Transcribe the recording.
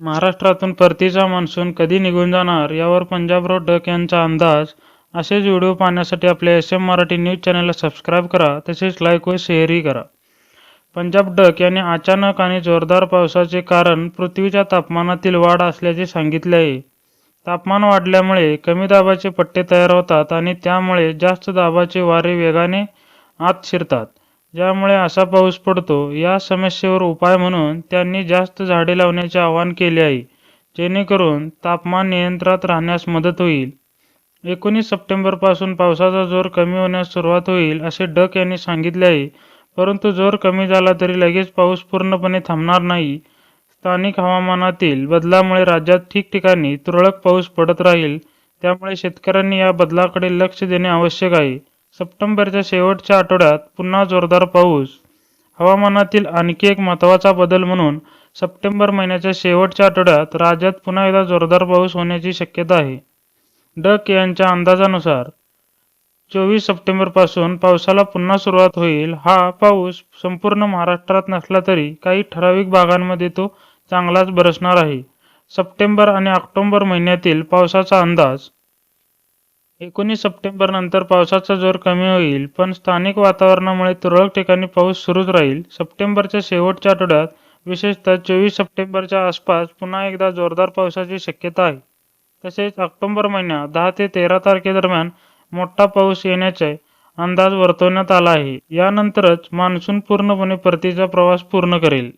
महाराष्ट्रातून परतीचा मान्सून कधी निघून जाणार यावर पंजाबराव डक यांचा अंदाज. असेच व्हिडिओ पाहण्यासाठी आपल्या एस एम मराठी न्यूज चॅनलला सबस्क्राईब करा तसेच लाईक व शेअरही करा. पंजाब डक यांनी अचानक आणि जोरदार पावसाचे कारण पृथ्वीच्या तापमानातील वाढ असल्याचे सांगितले आहे. तापमान वाढल्यामुळे कमी दाबाचे पट्टे तयार होतात आणि त्यामुळे जास्त दाबाचे वारे वेगाने आत शिरतात. ज्यामुळे असा पाऊस पडतो या समस्येवर उपाय म्हणून त्यांनी जास्त झाडे लावण्याचे आवाहन केले आहे. जेणेकरून तापमान नियंत्रणात राहण्यास मदत होईल. एकोणीस सप्टेंबरपासून पावसाचा जोर कमी होण्यास सुरुवात होईल असे डक यांनी सांगितले आहे. परंतु जोर कमी झाला तरी लगेच पाऊस पूर्णपणे थांबणार नाही. स्थानिक हवामानातील बदलामुळे राज्यात ठिकठिकाणी तुरळक पाऊस पडत राहील. त्यामुळे शेतकऱ्यांनी या बदलाकडे लक्ष देणे आवश्यक आहे. सप्टेंबरच्या शेवटच्या आठवड्यात पुन्हा जोरदार पाऊस. हवामानातील आणखी एक महत्त्वाचा बदल म्हणून सप्टेंबर महिन्याच्या शेवटच्या आठवड्यात राज्यात पुन्हा एकदा जोरदार पाऊस होण्याची शक्यता आहे. डक यांच्या अंदाजानुसार चोवीस सप्टेंबरपासून पावसाला पुन्हा सुरुवात होईल. हा पाऊस संपूर्ण महाराष्ट्रात नसला तरी काही ठराविक भागांमध्ये तो चांगलाच बरसणार आहे. सप्टेंबर आणि ऑक्टोबर महिन्यातील पावसाचा अंदाज एकोणीस सप्टेंबर नंतर पावसाचा जोर कमी होईल पण स्थानिक वातावरणामुळे तुरळक ठिकाणी पाऊस सुरूच राहील. सप्टेंबरच्या शेवटच्या आठवड्यात विशेषतः चोवीस सप्टेंबरच्या आसपास पुन्हा एकदा जोरदार पावसाची शक्यता आहे. तसेच ऑक्टोबर महिन्यात दहा ते तेरा तारखेदरम्यान मोठा पाऊस येण्याचे अंदाज वर्तवण्यात आला आहे. यानंतरच मान्सून पूर्णपणे परतीचा प्रवास पूर्ण करेल.